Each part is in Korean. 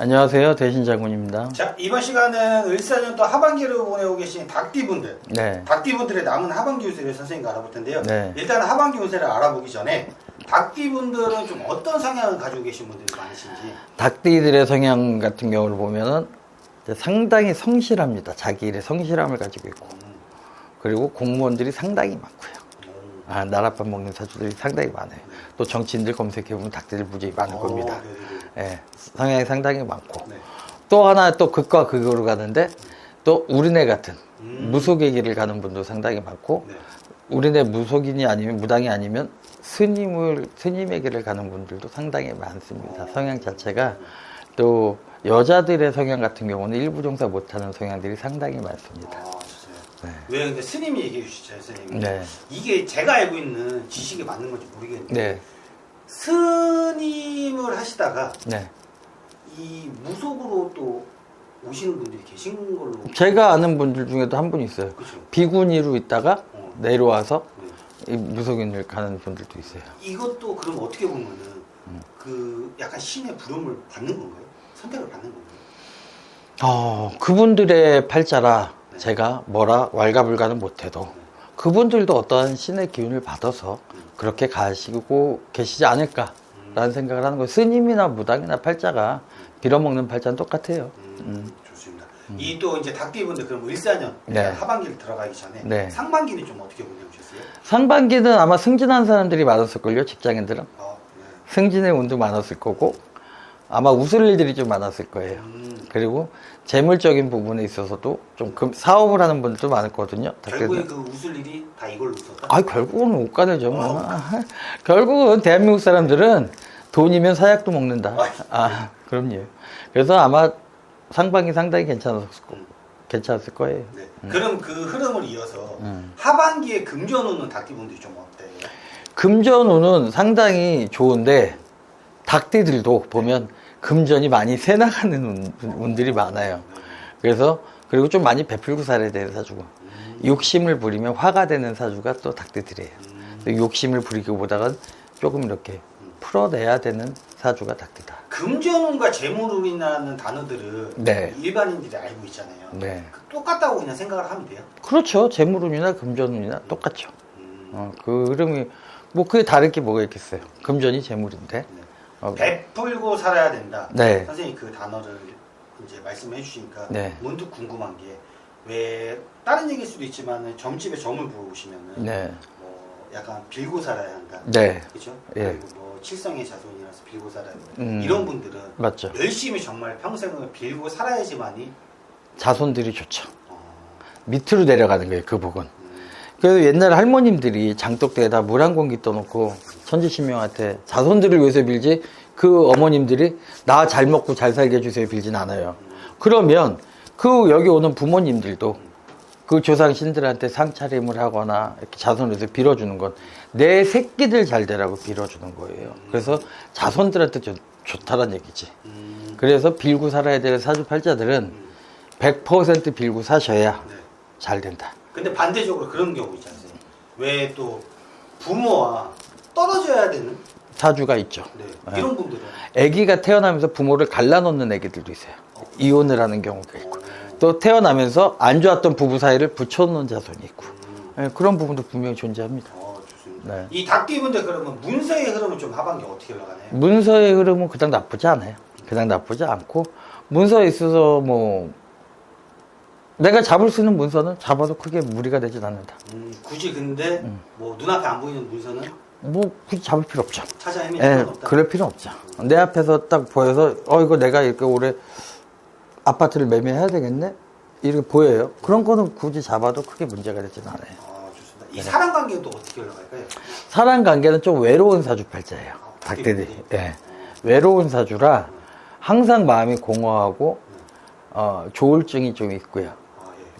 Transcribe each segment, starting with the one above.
안녕하세요. 대신 장군입니다. 자 이번 시간은 을사년도 하반기를 보내고 계신 닭띠분들 네. 닭띠분들의 남은 하반기 운세를 선생님과 알아볼 텐데요 네. 일단 하반기 운세를 알아보기 전에 닭띠분들은 좀 어떤 성향을 가지고 계신 분들이 많으신지 닭띠들의 성향 같은 경우를 보면은 상당히 성실합니다. 자기 일에 성실함을 가지고 있고. 그리고 공무원들이 상당히 많고요. 음, 아, 나라밥 먹는 사주들이 상당히 많아요. 또 정치인들 검색해보면 닭띠들 무지히 많을 어, 겁니다. 네네네. 예, 성향이 상당히 많고. 네. 또 하나 또 극과 극으로 가는데 또 우리네 같은 음. 무속의 길을 가는 분도 상당히 많고 네. 우리네 무속인이 아니면 무당이 아니면 스님을 스님의 길을 가는 분들도 상당히 많습니다. 성향 자체가 또 여자들의 성향 같은 경우는 일부 종사 못하는 성향들이 상당히 많습니다. 아. 네. 왜 근데 스님이 얘기해 주시죠 선생님 네. 이게 제가 알고 있는 지식이 맞는 건지 모르겠는데 네, 스님을 하시다가 네. 이 무속으로 또 오시는 분들이 계신 걸로 제가 아는 분들 중에도 한 분 있어요. 그렇죠. 비구니로 있다가 어. 내려와서 네. 이 무속인을 가는 분들도 있어요. 이것도 그럼 어떻게 보면은 음. 그 약간 신의 부름을 받는 건가요? 선택을 받는 건가요? 어, 그분들의 팔자라 제가 뭐라 왈가불가는 못해도 그분들도 어떠한 신의 기운을 받아서 그렇게 가시고 계시지 않을까라는 생각을 하는 거예요. 스님이나 무당이나 팔자가 빌어먹는 팔자는 똑같아요. 음, 좋습니다. 이 또 이제 닭띠분들 그럼 일사년 네. 하반기를 들어가기 전에 네. 상반기는 좀 어떻게 보내주셨어요? 상반기는 아마 승진한 사람들이 많았을걸요, 직장인들은. 아, 네. 승진의 운도 많았을 거고 아마 웃을 일들이 좀 많았을 거예요. 음, 그리고 재물적인 부분에 있어서도 좀 금- 사업을 하는 분들도 많거든요. 결국에 그 웃을 일이 다 이걸로 웃었다. 아, 결국은 못 가네죠. 뭐. 어. 결국은 대한민국 사람들은 돈이면 사약도 먹는다. 아, 그럼요. 그래서 아마 상반기 상당히 괜찮았을, 거, 음. 괜찮았을 거예요. 네. 그럼 그 흐름을 이어서 음. 하반기에 금전운은 닭띠분들이 좀 어때요? 금전운은 상당히 좋은데 닭띠들도 보면 금전이 많이 새 나가는 운, 운들이 많아요. 그래서 그리고 좀 많이 베풀고 살아야 되는 사주고 욕심을 부리면 화가 되는 사주가 또 닭띠들이에요. 욕심을 부리기보다는 조금 이렇게 풀어내야 되는 사주가 닭띠다. 금전운과 재물운이라는 단어들은 네. 일반인들이 알고 있잖아요. 네. 그 똑같다고 그냥 생각을 하면 돼요. 그렇죠. 재물운이나 금전운이나 똑같죠. 음, 어, 그 흐름이 뭐 그게 다를 게 뭐가 있겠어요. 금전이 재물인데. 네. 어, 베풀고 살아야 된다. 네. 선생님 그 단어를 이제 말씀해 주시니까 네. 문득 궁금한 게 왜 다른 얘기일 수도 있지만 점집에 점을 보시면은 네. 뭐 약간 빌고 살아야 한다. 네. 그렇죠? 예. 그리고 뭐 칠성의 자손이라서 빌고 살아야 된다. 음. 이런 분들은 맞죠. 열심히 정말 평생을 빌고 살아야지만이 자손들이 좋죠. 어, 밑으로 내려가는 거예요, 그 복은. 음, 그래서 옛날 할머님들이 장독대에다 물 한 공기 떠놓고 천지신명한테 자손들을 위해서 빌지 그 어머님들이 나 잘 먹고 잘 살게 해주세요 빌진 않아요. 그러면 그 여기 오는 부모님들도 그 조상 신들한테 상차림을 하거나 이렇게 자손을 위해서 빌어주는 건 내 새끼들 잘 되라고 빌어주는 거예요. 그래서 자손들한테 좋, 좋다는 얘기지. 음, 그래서 빌고 살아야 될 사주팔자들은 100% 빌고 사셔야 네. 잘 된다. 근데 반대적으로 그런 경우 있지 않습니까? 왜 또 부모와 떨어져야 되는 사주가 있죠. 네. 네. 이런 분들은 아기가 태어나면서 부모를 갈라놓는 아기들도 있어요. 이혼을 하는 경우가 있고 또 태어나면서 안 좋았던 부부 사이를 붙여놓는 자손이 있고 음, 예, 그런 부분도 분명히 존재합니다. 어, 좋습니다. 네. 이 닭띠분들 그러면 문서의 흐름은 좀 하반기 어떻게 흘러가나요? 문서의 흐름은 그닥 나쁘지 않아요. 그닥 나쁘지 않고 문서에 있어서 뭐 내가 잡을 수 있는 문서는 잡아도 크게 무리가 되진 않는다. 음, 굳이 근데 뭐 눈앞에 안 보이는 문서는 뭐 굳이 잡을 필요 없죠. 찾아 헤맬 예, 없다. 그럴 필요 없죠. 내 앞에서 딱 보여서 어 이거 내가 이렇게 올해 아파트를 매매해야 되겠네 이렇게 보여요. 그런 거는 굳이 잡아도 크게 문제가 되진 않아요. 아, 좋습니다. 네. 이 사람 관계는 또 어떻게 흘러갈까요? 사람 관계는 좀 외로운 사주팔자예요. 아. 닭들이. 예. 외로운 사주라 항상 마음이 공허하고 어, 조울증이 좀 있고요.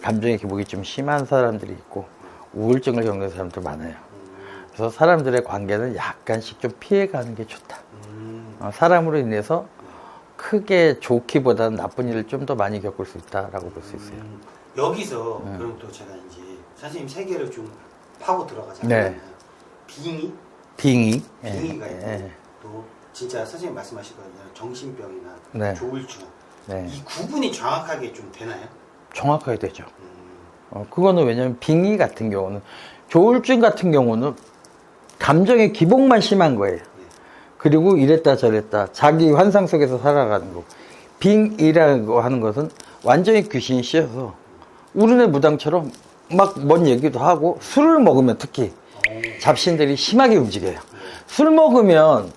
감정의 기복이 좀 심한 사람들이 있고 우울증을 겪는 사람들 많아요. 음, 그래서 사람들의 관계는 약간씩 좀 피해가는 게 좋다. 음, 어, 사람으로 인해서 크게 좋기보다는 나쁜 일을 좀 더 많이 겪을 수 있다라고 볼 수 있어요. 음, 여기서 네. 그럼 또 제가 이제 선생님 세계를 좀 파고 들어가자면 네. 빙의, 빙의. 예, 빙의가 있고 예. 또 진짜 선생님 말씀하시거든요. 정신병이나 네. 조울증 네. 이 구분이 정확하게 좀 되나요? 정확하게 되죠. 음, 어, 그거는 왜냐면 빙의 같은 경우는 조울증 같은 경우는 감정의 기복만 심한 거예요. 네. 그리고 이랬다 저랬다 자기 환상 속에서 살아가는 거. 빙의라고 하는 것은 완전히 귀신이 씌어서 우르네 무당처럼 막 뭔 얘기도 하고 술을 먹으면 특히 어, 잡신들이 심하게 움직여요. 술 먹으면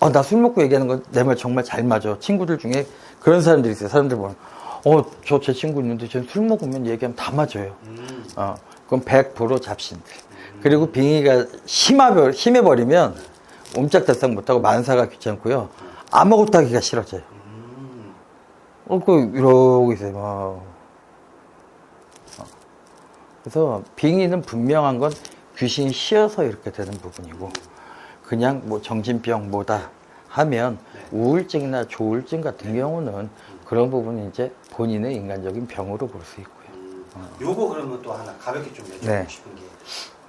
어, 나 술 먹고 얘기하는 건 내 말 정말 잘 맞아. 친구들 중에 그런 사람들이 있어요. 사람들 보면 어, 저 제 친구 있는데 쟤 술 먹으면 얘기하면 다 맞아요. 음, 어, 그건 100% 잡신들. 그리고 빙의가 심하버, 심해버리면 옴짝달싹 못하고 만사가 귀찮고요. 아무것도 하기가 싫어져요. 음, 어, 그, 이러고 있어요. 막. 어. 그래서 빙의는 분명한 건 귀신이 씌어서 이렇게 되는 부분이고, 그냥 뭐 정신병 뭐다 하면 네. 우울증이나 조울증 같은 경우는 그런 부분이 이제 본인의 인간적인 병으로 볼 수 있고요. 음. 요거 그러면 또 하나 가볍게 좀 여쭤보고 네. 싶은 게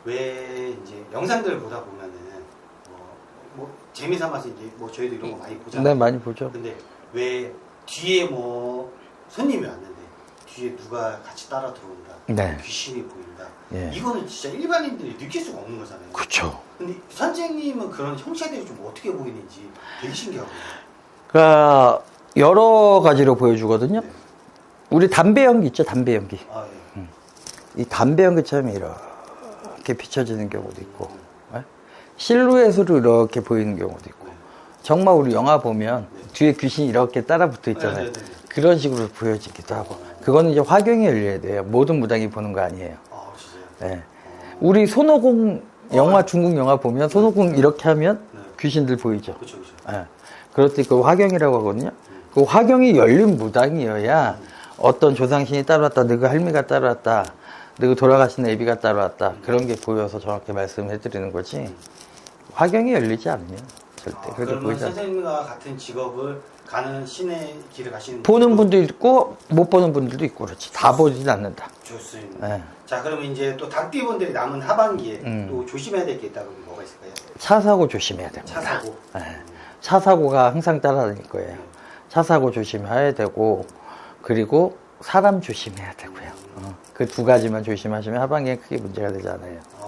왜 이제 영상들 보다 보면은 뭐, 뭐 재미 삼아서 이제 뭐 저희도 이런 거 많이 보잖아요. 네, 많이 보죠. 근데 왜 뒤에 뭐 손님이 왔는 데 뒤에 누가 같이 따라 들어온다. 네. 귀신이 보인다. 예. 이거는 진짜 일반인들이 느낄 수가 없는 거잖아요. 그쵸. 근데 선생님은 그런 형체들이 좀 어떻게 보이는지 되게 신기하거든요. 그러니까 여러 가지로 보여주거든요. 네. 우리 담배 연기 있죠, 담배 연기. 아, 예. 이 담배 연기처럼 이렇게 비춰지는 경우도 있고, 예? 실루엣으로 이렇게 보이는 경우도 있고, 네. 정말 우리 영화 보면 네. 뒤에 귀신이 이렇게 따라 붙어 있잖아요. 네, 네, 네. 그런 식으로 보여지기도 하고, 그거는 이제 화경이 열려야 돼요. 모든 무당이 보는 거 아니에요. 아? 예. 우리 손오공 영화, 중국 영화 보면 손오공 이렇게 하면 네. 귀신들 보이죠. 그렇죠, 때그 화경이라고 하거든요. 그 화경이 열린 무당이어야 어떤 조상신이 따라왔다, 너그 할미가 따라왔다, 너그 돌아가신 애비가 따라왔다 그런 게 보여서 정확히 말씀해 드리는 거지. 화경이 열리지 않으면 절대 아, 그렇게 그러면 보이지. 선생님과 같은 직업을 가는 신의 길을 가시는 보는 분도 있고 못 보는 분들도 있고 그렇지. 다 보진 않는다. 좋습니다. 예. 자, 그러면 이제 또 닭띠분들이 남은 하반기에 음. 또 조심해야 될 게 있다면 뭐가 있을까요? 차 사고 조심해야 됩니다. 차 사고. 예. 차 사고가 항상 따라다닐 거예요. 차 사고 조심해야 되고 그리고 사람 조심해야 되고요. 그 두 가지만 조심하시면 하반기에 크게 문제가 되지 않아요. 어. 음.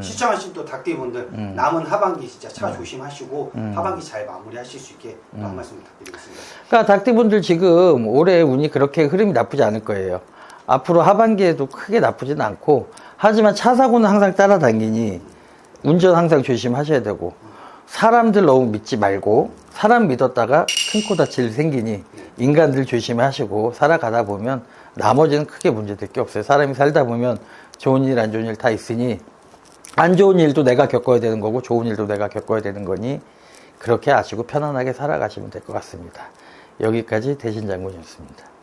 시청하신 또 닭띠분들 음. 남은 하반기 진짜 차 조심하시고 음. 하반기 잘 마무리하실 수 있게 또한 말씀 부탁드리겠습니다. 그러니까 닭띠분들 지금 올해 운이 그렇게 흐름이 나쁘지 않을 거예요. 앞으로 하반기에도 크게 나쁘진 않고 하지만 차 사고는 항상 따라다니니 운전 항상 조심하셔야 되고 사람들 너무 믿지 말고 사람 믿었다가 큰 코 다칠 일 생기니 인간들 조심하시고 살아가다 보면 나머지는 크게 문제될 게 없어요. 사람이 살다 보면 좋은 일, 안 좋은 일 다 있으니 안 좋은 일도 내가 겪어야 되는 거고 좋은 일도 내가 겪어야 되는 거니 그렇게 아시고 편안하게 살아가시면 될 것 같습니다. 여기까지 대신 장군이었습니다.